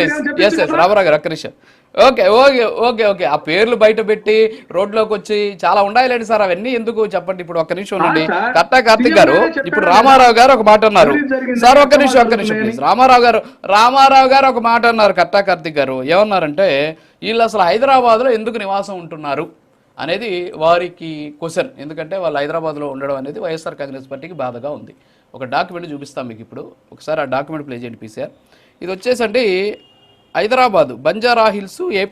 చెప్పింది yes yes? Ramarao garu ఒక్క నిమిషం. Okay okay okay okay. ఆ పేర్లు బయట పెట్టి రోడ్లోకి వచ్చి చాలా ఉండాలండి సార్. అవన్నీ ఎందుకు చెప్పండి ఇప్పుడు ఒక్క నిమిషం ఉండండి. కట్టా కార్తిక్ గారు ఇప్పుడు. రామారావు గారు ఒక మాట అన్నారు. సార్ ఒక్క నిమిషం ఒక్క నిమిషం. ప్లీజ్ రామారావు గారు రామారావు గారు ఒక మాట అన్నారు కట్టా కార్తిక్ గారు. ఏమన్నారంటే వీళ్ళు అసలు హైదరాబాద్లో ఎందుకు నివాసం ఉంటున్నారు అనేది వారికి క్వశ్చన్. ఎందుకంటే వాళ్ళు హైదరాబాద్లో ఉండడం అనేది వైఎస్ఆర్ కాంగ్రెస్ పార్టీకి బాధగా ఉంది. ఒక డాక్యుమెంట్ చూపిస్తాం మీకు ఇప్పుడు. ఒకసారి ఆ డాక్యుమెంట్ ప్లే చేయండి పీసీఆర్. ఇది వచ్చేసండి హైదరాబాదు బంజారా హిల్స్ ఏ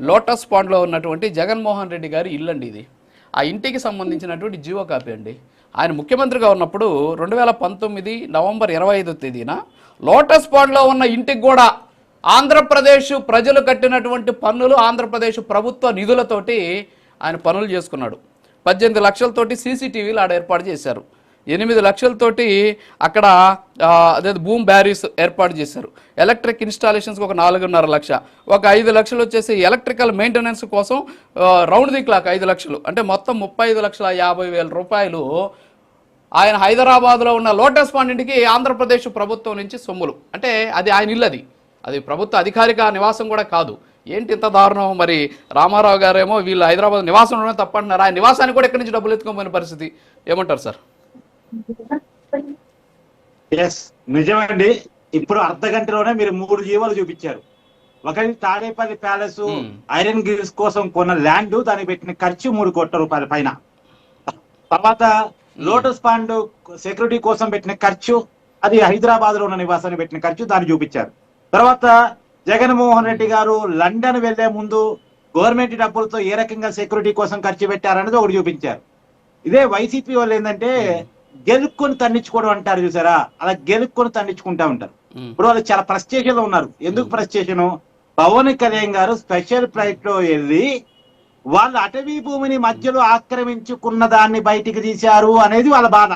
లోటస్ పాండ్లో ఉన్నటువంటి జగన్మోహన్ రెడ్డి గారి ఇల్లు అండి ఇది. ఆ ఇంటికి సంబంధించినటువంటి జీవో కాపీ అండి. ఆయన ముఖ్యమంత్రిగా ఉన్నప్పుడు రెండు వేల పంతొమ్మిది నవంబర్ ఇరవై ఐదో తేదీన లోటస్ పాండ్లో ఉన్న ఇంటికి కూడా ఆంధ్రప్రదేశ్ ప్రజలు కట్టినటువంటి పన్నులు ఆంధ్రప్రదేశ్ ప్రభుత్వ నిధులతోటి ఆయన పనులు చేసుకున్నాడు. పద్దెనిమిది లక్షలతోటి సీసీటీవీలు ఆడ ఏర్పాటు చేశారు. ఎనిమిది లక్షలతోటి అక్కడ అదే భూమ్ బ్యారీస్ ఏర్పాటు చేశారు. ఎలక్ట్రిక్ ఇన్స్టాలేషన్స్కి ఒక నాలుగున్నర లక్ష. ఒక ఐదు లక్షలు వచ్చేసి ఎలక్ట్రికల్ మెయింటెనెన్స్ కోసం రౌండ్ ది క్లాక్ ఐదు లక్షలు. అంటే మొత్తం ముప్పై ఐదు లక్షల యాభై వేల రూపాయలు ఆయన హైదరాబాద్లో ఉన్న లోటస్ పాండ్ ఇంటికి ఆంధ్రప్రదేశ్ ప్రభుత్వం నుంచి సొమ్ములు. అంటే అది ఆయన ఇల్లది. అది ప్రభుత్వ అధికారిక నివాసం కూడా కాదు. ఏంటి ఇంత దారుణం? మరి రామారావు గారేమో వీళ్ళు హైదరాబాద్ నివాసం ఉండడం తప్పంటున్నారు. ఆయన నివాసానికి కూడా ఎక్కడి నుంచి డబ్బులు ఎత్తుకోమని పరిస్థితి? ఏమంటారు సార్? ఎస్ నిజమండి. ఇప్పుడు అర్ధ గంటలోనే మీరు మూడు జీవాలు చూపించారు. ఒకటి Tadepalli palace Hmm. Iron grills కోసం కొన్న ల్యాండ్ దానికి పెట్టిన ఖర్చు మూడు కోట్ల రూపాయల పైన. తర్వాత లోటస్ పాండ్ సెక్యూరిటీ కోసం పెట్టిన ఖర్చు అది హైదరాబాద్లో ఉన్న నివాసానికి పెట్టిన ఖర్చు దాన్ని చూపించారు. తర్వాత జగన్మోహన్ రెడ్డి గారు లండన్ వెళ్ళే ముందు గవర్నమెంట్ డబ్బులతో ఏ రకంగా సెక్యూరిటీ కోసం ఖర్చు పెట్టారనేది ఒకటి చూపించారు. ఇదే వైసీపీ వాళ్ళు ఏంటంటే గెలుక్కొని తన్నించుకోవడం అంటారు చూసారా? అలా గెలుక్కొని తన్నించుకుంటా ఉంటారు. ఇప్పుడు వాళ్ళు చాలా ఫ్రస్ట్రేషన్లో ఉన్నారు. ఎందుకు ఫ్రస్ట్రేషన్ పవన్ కళ్యాణ్ గారు స్పెషల్ ఫ్లైట్లో వెళ్ళి వాళ్ళు అటవీ భూమిని మధ్యలో ఆక్రమించుకున్న దాన్ని బయటికి తీశారు అనేది వాళ్ళ బాధ.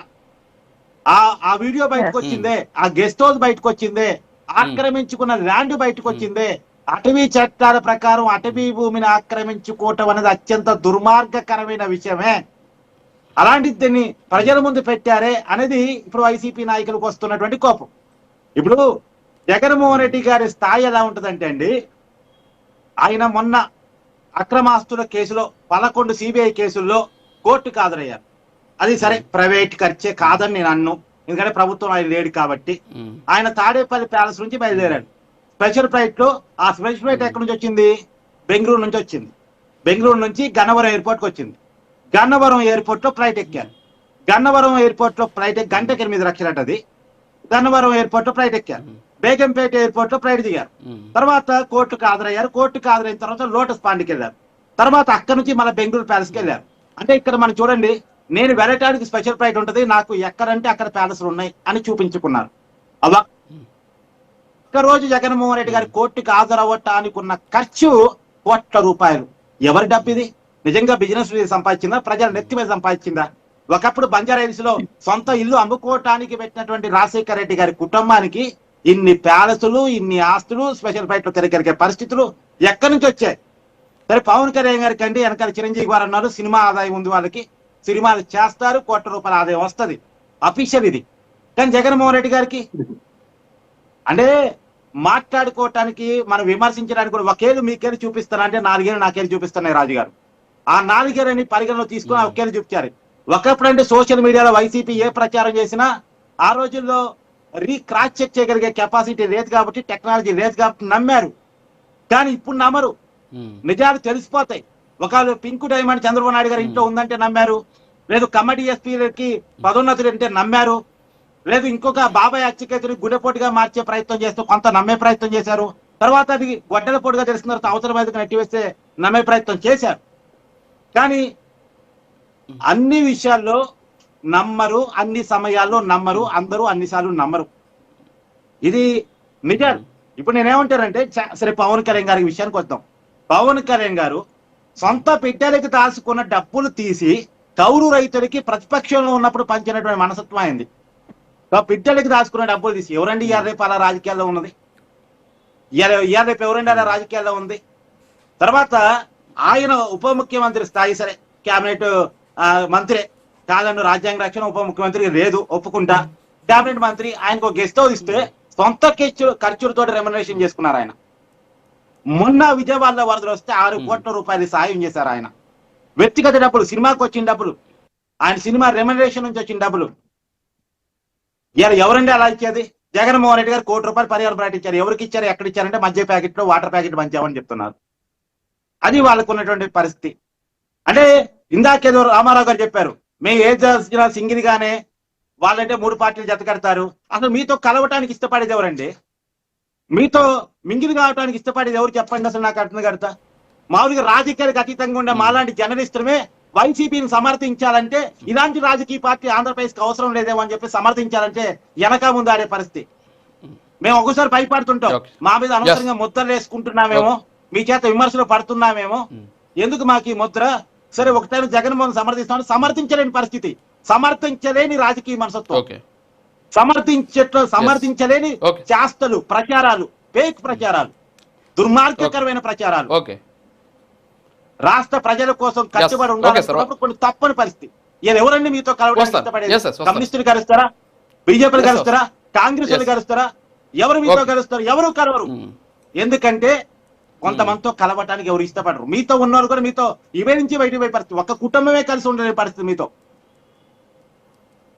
ఆ ఆ వీడియో బయటకు వచ్చిందే ఆ గెస్ట్ హౌస్ బయటకు వచ్చిందే ఆక్రమించుకున్న ల్యాండ్ బయటకు వచ్చిందే. అటవీ చట్టాల ప్రకారం అటవీ భూమిని ఆక్రమించుకోవటం అనేది అత్యంత దుర్మార్గకరమైన విషయమే. అలాంటి దీన్ని ప్రజల ముందు పెట్టారే అనేది ఇప్పుడు వైసీపీ నాయకులకు వస్తున్నటువంటి కోపం. ఇప్పుడు జగన్మోహన్ రెడ్డి గారి స్థాయి ఎలా ఉంటుందంటే అండి ఆయన మొన్న అక్రమాస్తుల కేసులో పదకొండు సిబిఐ కేసుల్లో కోర్టుకు హాజరయ్యారు. అది సరే ప్రైవేట్ ఖర్చే కాదని నేను అన్ను. ఎందుకంటే ప్రభుత్వం ఆయన లేడు కాబట్టి. ఆయన తాడేపల్లి ప్యాలెస్ నుంచి బయలుదేరాడు. స్పెషల్ ఫ్లైట్లో ఆ స్పెషల్ ఫ్లైట్ ఎక్కడి నుంచి వచ్చింది? బెంగళూరు నుంచి వచ్చింది. బెంగళూరు నుంచి గన్నవరం ఎయిర్పోర్ట్కి వచ్చింది. గన్నవరం ఎయిర్పోర్ట్లో ఫ్లైట్ ఎక్కారు. గన్నవరం ఎయిర్పోర్ట్లో ఫ్లైట్ ఎక్కి గంటకి ఎనిమిది లక్షలట అది గన్నవరం ఎయిర్పోర్ట్లో ఫ్లైట్ ఎక్కారు. బేగంపేట ఎయిర్పోర్ట్లో ఫ్లైట్ దిగారు. తర్వాత కోర్టుకు హాజరయ్యారు. కోర్టుకు హాజరైన తర్వాత లోటస్ పాండ్కి వెళ్ళారు. తర్వాత అక్కడ నుంచి మన బెంగళూరు ప్యాలెస్కి వెళ్ళారు. అంటే ఇక్కడ మనం చూడండి నేను వెళ్ళటానికి స్పెషల్ ఫ్లైట్ ఉంటది. నాకు ఎక్కడంటే అక్కడ ప్యాలెస్లు ఉన్నాయి అని చూపించుకున్నారు. అలా ఒక్క రోజు జగన్మోహన్ రెడ్డి గారి కోర్టుకు హాజరవ్వటానికి ఉన్న ఖర్చు కోట్ల రూపాయలు. ఎవరి డబ్బు ఇది నిజంగా బిజినెస్ సంపాదించిందా? ప్రజల నెత్తి మీద సంపాదించిందా? ఒకప్పుడు బంజారాయిల్స్లో సొంత ఇల్లు అమ్ముకోవటానికి పెట్టినటువంటి రాజశేఖర రెడ్డి గారి కుటుంబానికి ఇన్ని ప్యాలెసులు ఇన్ని ఆస్తులు స్పెషల్ ఫ్లైట్లు తిరగలిగే పరిస్థితులు ఎక్కడి నుంచి వచ్చాయి? సరే పవన్ కళ్యాణ్ గారికి అండి వెనకాల చిరంజీవి గారు అన్నారు సినిమా ఆదాయం ఉంది వాళ్ళకి. సినిమాలు చేస్తారు కోట్ల రూపాయల ఆదాయం వస్తది. అఫీషియల్ ఇది. కానీ జగన్మోహన్ రెడ్డి గారికి? అంటే మాట్లాడుకోవటానికి మనం విమర్శించడానికి కూడా ఒకేళ్ళు మీకేళ్ళు చూపిస్తాను అంటే నాలుగేళ్ళు నాకేళ్ళు చూపిస్తున్నాయి రాజుగారు. ఆ నాలుగేళ్ళని పరిగణలో తీసుకుని ఒకేళ్ళు చూపించారు ఒకప్పుడు అంటే సోషల్ మీడియాలో వైసీపీ ఏ ప్రచారం చేసినా ఆ రోజుల్లో రీ క్రాస్ చెక్ చేయగలిగే కెపాసిటీ లేదు కాబట్టి టెక్నాలజీ లేదు కాబట్టి నమ్మారు. కానీ ఇప్పుడు నమ్మరు. నిజాలు తెలిసిపోతాయి. ఒకవేళ పింకు డైమండ్ చంద్రబాబు నాయుడు గారి ఇంట్లో ఉందంటే నమ్మారు. లేదు కమిటీ ఎస్పీలకి పదోన్నతులు అంటే నమ్మారు. లేదు ఇంకొక బాబాయ్ అచ్చికేతుని గుండెపోటుగా మార్చే ప్రయత్నం చేస్తూ కొంత నమ్మే ప్రయత్నం చేశారు. తర్వాత అది గొడ్డల పోటుగా తెలిసిన తర్వాత అవసరం మీదకి నెట్టివేస్తే నమ్మే ప్రయత్నం చేశారు. కానీ అన్ని విషయాల్లో నమ్మరు అన్ని సమయాల్లో నమ్మరు అందరూ అన్నిసార్లు నమ్మరు. ఇది నిజం. ఇప్పుడు నేనేమంటానంటే సరే పవన్ కళ్యాణ్ గారి విషయానికి వద్దాం. పవన్ కళ్యాణ్ గారు సొంత బిడ్డలకి దాచుకున్న డబ్బులు తీసి కౌరు రైతులకి ప్రతిపక్షంలో ఉన్నప్పుడు పంచినటువంటి మనసత్వం అయింది. పిట్టలకి బిడ్డలకి దాచుకున్న డబ్బులు తీసి ఎవరండి ఇవాళ రేపు అలా రాజకీయాల్లో ఉన్నది? ఇవాళ ఇవాళ రేపు ఎవరండి అలా రాజకీయాల్లో ఉంది? తర్వాత ఆయన ఉప ముఖ్యమంత్రి స్థాయి సరే కేబినెట్ మంత్రి కాదన్ను రాజ్యాంగ రక్షణ ఉప ముఖ్యమంత్రి లేదు ఒప్పుకుంటా. కేబినెట్ మంత్రి ఆయనకు ఒక గెస్ట్ హౌస్ ఇస్తే సొంత ఖర్చు ఖర్చులతో రెమ్యునరేషన్ చేసుకున్నారు ఆయన. మొన్న విజయవాడలో వరదలు వస్తే ఆరు కోట్ల రూపాయలు సాయం చేశారు ఆయన. వ్యక్తిగత డబ్బులు సినిమాకి వచ్చిన డబ్బులు ఆయన సినిమా రెమ్యునరేషన్ నుంచి వచ్చిన డబ్బులు. ఇలా ఎవరండి అలా ఇచ్చేది? జగన్మోహన్ రెడ్డి గారు కోటి రూపాయలు పరిహారం ప్రకటించారు. ఎవరికి ఇచ్చారు? ఎక్కడ ఇచ్చారంటే మధ్య ప్యాకెట్లో వాటర్ ప్యాకెట్ పంచామని చెప్తున్నారు. అది వాళ్ళకు ఉన్నటువంటి పరిస్థితి. అంటే ఇందాకేదో రామారావు గారు చెప్పారు మేము ఏ చేసినా సింగిల్గానే వాళ్ళంటే మూడు పార్టీలు జత కడతారు. అసలు మీతో కలవటానికి ఇష్టపడేది ఎవరండి? మీతో మింగిలి కావటానికి ఇష్టపడేది ఎవరు చెప్పండి అసలు నాకు అర్థం కడతా మామూలుగా రాజకీయాలకు అతీతంగా ఉండే మాలాంటి జర్నలిస్టులమే వైసీపీని సమర్థించాలంటే ఇలాంటి రాజకీయ పార్టీ ఆంధ్రప్రదేశ్కి అవసరం లేదేమో అని చెప్పి సమర్థించాలంటే వెనక ముందు ఆడే పరిస్థితి. మేము ఒకసారి భయపడుతుంటాం. మా మీద అనవసరంగా ముద్రలు వేసుకుంటున్నామేమో. మీ చేత విమర్శలు పడుతున్నామేమో. ఎందుకు మాకు ఈ ముద్ర సరే ఒకటైనా జగన్మోహన్ సమర్థిస్తామని సమర్థించలేని పరిస్థితి సమర్థించలేని రాజకీయ మనసత్వం ఓకే సమర్థించట సమర్థించలేని. చేష్టలు ప్రచారాలు ఫేక్ ప్రచారాలు దుర్మార్గకరమైన ప్రచారాలు ఓకే రాష్ట్ర ప్రజల కోసం కట్టుబడి. ఉండాలి కొన్ని తప్పని పరిస్థితి ఈయన ఎవరండి మీతో కలవడానికి. ఇష్టపడేది. వస్తాను. కమ్యూనిస్టులు కలుస్తారా బీజేపీలు. కలుస్తారా కాంగ్రెస్. కలుస్తారా ఎవరు మీతో. కలుస్తారు ఎవరు కలవరు. ఎందుకంటే కొంతమందితో కలవటానికి ఎవరు ఇష్టపడరు. మీతో ఉన్నవారు కూడా మీతో ఇవే నుంచి బయట పోయే పరిస్థితి. ఒక కుటుంబమే కలిసి ఉండలేని పరిస్థితి మీతో.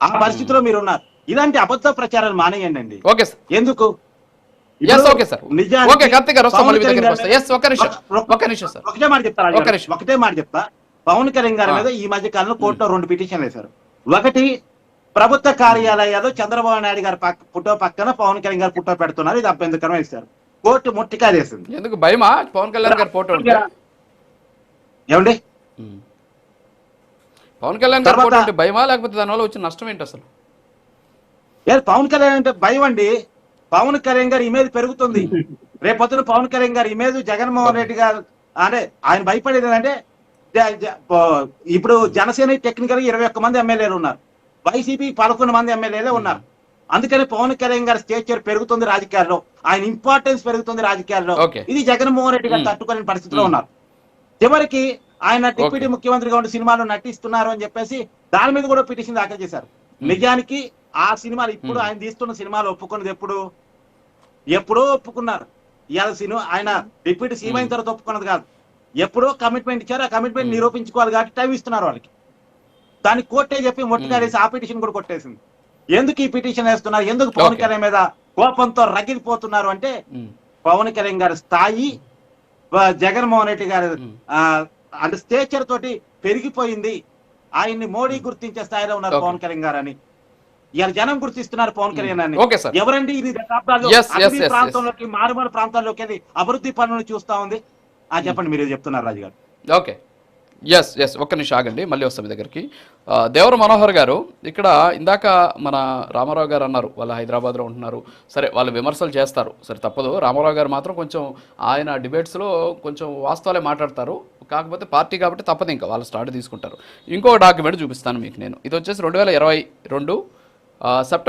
ఆ పరిస్థితిలో మీరు ఉన్నారు ఇలాంటి అబద్ధ ప్రచారాలు మానేయండి అండి. ఓకే సార్ ఎందుకు? ఒకటే మాట చెప్తా రాజు ఒక్క గారు. నిమిషం. ఒకటే మాట చెప్తా. పవన్ కళ్యాణ్ గారి. మీద ఈ మధ్య కాలంలో కోర్టులో రెండు పిటిషన్లు వేశారు. ఒకటి ప్రభుత్వ కార్యాలయాల్లో చంద్రబాబు నాయుడు గారి పక్క ఫోటో పక్కన పవన్ కళ్యాణ్ గారు ఫోటో పెడుతున్నారు. ఇది అభ్యంతరకరం వేశారు. కోర్టు ముట్టికాయ వేసింది ఎందుకు భయమా? పవన్ కళ్యాణ్ గారి ఫోటో ఏమండి. పవన్ కళ్యాణ్ గారి ఫోటో ఉంటే భయమా? లేకపోతే దానివల్ల వచ్చిన నష్టం ఏంటి అసలు? ఏ పవన్ కళ్యాణ్ అంటే భయం అండి. పవన్ కళ్యాణ్ గారి ఇమేజ్ పెరుగుతుంది. రేపొద్దున పవన్ కళ్యాణ్ గారి ఇమేజ్ జగన్మోహన్ రెడ్డి గారు అంటే ఆయన భయపడేది ఏంటంటే ప- ఇప్పుడు జనసేన టెక్నికల్గా ఇరవై ఒక్క మంది ఎమ్మెల్యేలు ఉన్నారు. వైసీపీ పదకొండు మంది ఎమ్మెల్యేలే ఉన్నారు. అందుకని పవన్ కళ్యాణ్ గారి స్టేచర్ పెరుగుతుంది రాజకీయాల్లో. ఆయన ఇంపార్టెన్స్ పెరుగుతుంది రాజకీయాల్లో. ఇది జగన్మోహన్ రెడ్డి గారు Hmm. తట్టుకోలేని పరిస్థితిలో Hmm. ఉన్నారు చివరికి ఆయన డిప్యూటీ. ముఖ్యమంత్రిగా ఉండి సినిమాలో నటిస్తున్నారు అని చెప్పేసి దాని మీద కూడా పిటిషన్ దాఖలు చేశారు నిజానికి ఆ సినిమాలు ఇప్పుడు Hmm. ఆయన తీస్తున్న సినిమాలు ఒప్పుకున్నది ఎప్పుడు ఎప్పుడో ఒప్పుకున్నారు ఇవాళ సినిమా ఆయన డిప్యూటీ సీఎం అయిన తర్వాత ఒప్పుకున్నది కాదు ఎప్పుడో కమిట్మెంట్ ఇచ్చారు ఆ కమిట్మెంట్ Hmm. నిరూపించుకోవాలి కాబట్టి టైం ఇస్తున్నారు వాళ్ళకి దాన్ని కోర్టే చెప్పి మొట్టకాలేసి ఆ పిటిషన్ కూడా కొట్టేసింది ఎందుకు ఈ పిటిషన్ వేస్తున్నారు ఎందుకు పవన్. కళ్యాణ్ మీద కోపంతో రగిలిపోతున్నారు అంటే. పవన్ కళ్యాణ్ గారి స్థాయి జగన్మోహన్ రెడ్డి గారి అంటే స్టేచర్ తోటి పెరిగిపోయింది. ఆయన్ని మోడీ గుర్తించే స్థాయిలో ఉన్నారు. పవన్ కళ్యాణ్ గారు అని. ఇవాళ జనం గుర్తిస్తున్నారు పవన్ కళ్యాణ్ అని. ఎవరండి ఇది ప్రాంతంలోకి మారుమూల ప్రాంతాల్లోకి అభివృద్ధి పనులను చూస్తా ఉంది? ఆ చెప్పండి మీరు చెప్తున్నారు రాజు గారు ఓకే. ఎస్ ఎస్ ఒక్క నిమిషం ఆగండి మళ్ళీ వస్తాం మీ దగ్గరికి. దేవర మనోహర్ గారు ఇక్కడ ఇందాక మన రామారావు గారు అన్నారు వాళ్ళు హైదరాబాద్లో ఉంటున్నారు. సరే వాళ్ళు విమర్శలు చేస్తారు. సరే తప్పదు. రామారావు గారు మాత్రం కొంచెం ఆయన డిబేట్స్లో కొంచెం వాస్తవాలే మాట్లాడతారు. కాకపోతే పార్టీ కాబట్టి తప్పదు ఇంకా వాళ్ళు స్టార్ట్ తీసుకుంటారు. ఇంకో డాక్యుమెంట్ చూపిస్తాను మీకు నేను. ఇది వచ్చేసి రెండు వేల ఇరవై రెండు సెప్టెంబర్